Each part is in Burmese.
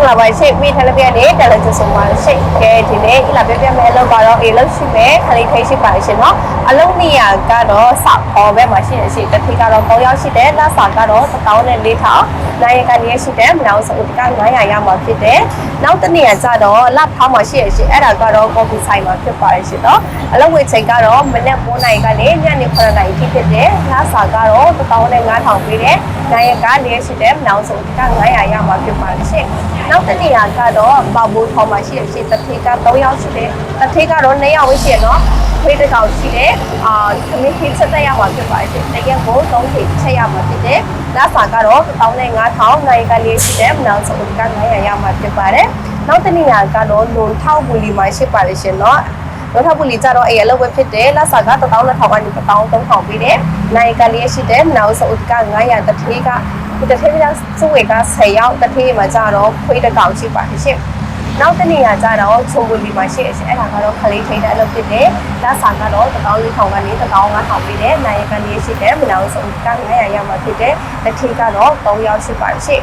င်္ဂလာပါရှင်မိတယ်လည်းပြနေတယ်လည်းဆိုပါရှင်ကဲဒီနေ့ဤလာပြပြမဲ့အလုပ်ကတော့အေးလို့ရှိမယ်ခလေးထိတ်ရှိပါရှင်เนาะအလုပ်နေရကတော့စခေါ်ပဲမှာရှိရရှိတစ်ထိကတော့9ရောက်ရှိတယ်လစာကတော့1400နိုင်ရကနေရှိတယ်မနောက်ဆိုဒီက900ရမှာဖြစ်တယ်နောက်တစ်နေ့ကကြတော့လဖောင်းမှာရှိရရှိအဲ့ဒါကတော့ကော်ဖီဆိုင်မှာဖြစ်ပါရှင်เนาะအလုပ်ဝေချိန်ကတော့မနေ့9နိုင်ကနေညနေ9နိုင်ထိဖြစ်တယ်လစာကတော့15000ပေးတယ်နိုင်ရကနေရှိတယ်မနောက်ဆိုဒီက900ရမှာဖြစ်ပါရှင် နောက်တစ်နေရာကတော့ဘာဘူးထောင်မှာရှိရရှိတစ်ထေက3ယောက်ရှိတယ်တစ်ထေကတော့2ယောက်ပဲရှိရနော်ခွေးတစ်ကောင်ရှိတယ်အာသမီးခေးချက်တက်ရမှာဖြစ်ပါရှင်တကယ်ကို3ခေချက်ရမှာဖြစ်တယ်လက်စာကတော့15000နိုင်ကလေးရှိတယ်မနောက်ဆုံးက900ရမှာဖြစ်ပါတယ်နောက်တစ်နေရာကတော့လွန်ထောက်ဘူးလီမှာရှိပါတယ်ရှင်နော် လောထပ်ပူလီကြတော့အေးအလုပ်ပဲဖြစ်တယ်လက်စာက1200ကနေ1300ပေးတယ်နိုင်ကလေးရှိတယ်နောက်ဆုံးက900တစ်ထေကဒီတစ်ထည့်ပြစုဝေက10ရောက်တစ်ထည့်မှာကြတော့ခွေးတစ်ကောင်ရှိပါတယ်ရှင်နောက်တစ်နေရာကြတော့ချုံပူလီမှာရှိရရှင်အဲ့ဒါကတော့ခလေးထိတဲ့အလုပ်ဖြစ်တယ်လက်စာကတော့1400ကနေ1500ပေးတယ်နိုင်ရကနေရှိတယ်မနောက်ဆုံးက900ရောက်မှာဖြစ်တယ်တစ်ထည့်ကတော့3ရောက်ရှိပါတယ်ရှင်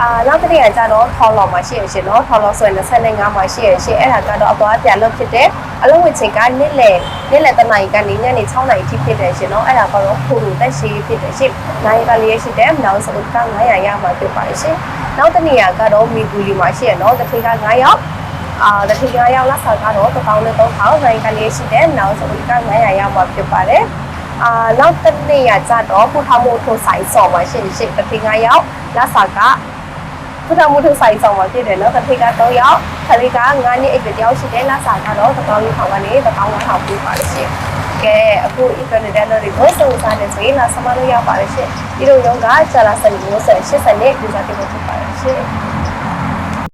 အာနောက်တစ်နေ့ကကျတော့ထော်လော်မှာရှိရရှင်နော်ထော်လော်ဆိုရင်25မှာရှိရရှင်အဲ့ဒါကတော့အသွားပြန်လုပ်ဖြစ်တယ်အလုံးဝင်ချိန်ကနေ့လယ်နေ့လယ်တနာရီကနေညနေ6နာရီထိဖြစ်တယ်ရှင်နော်အဲ့ဒါကတော့ခိုးလို့တက်ရှိဖြစ်တယ်ရှင်နိုင်ကလေးရရှိတယ်နောက်ဆုံးက900ရမှာဖြစ်ပါရှင်နောက်တစ်နေ့ကတော့မီဂူလီမှာရှိရနော်တစ်ခေတ်က9ရောက်အာတတိယရောက်လာဆောင်ကတော့တစ်ပေါင်းနဲ့သုံးပေါင်းနိုင်ကလေးရှိတယ်နောက်ဆုံးက900ရောက်မှာဖြစ်ပါတယ်အာနောက်တစ်နေ့ကျတော့ပူထားမှုထိုးဆိုင်စော်ပါရှင်ရှင်တစ်ခေတ်ကရောက်လာဆောင်က ဖုဒ္ဓမုထုဆိုင်ဆောင်မှာဖြစ်တယ်နော်တစ်ထိပ်ကတော့ရောက်ခလေးက9နှစ်အိတ်တယောက်ရှိတယ်လက်စာကတော့တစ်ပေါင်းလေးထောင်ကနေတစ်ပေါင်းလေးထောင်ပြပါလိမ့်ရှင်ကဲအခု internet နဲ့တွေကိုစုံစမ်းနေဆိုရင်လာစမလို့ရပါလိမ့်ရှင်ဒီလိုရောကကြာလာစနေမျိုးဆက်80နှစ်ဒီစားတင်ဖို့ဖြစ်ပါလိမ့်ရှင်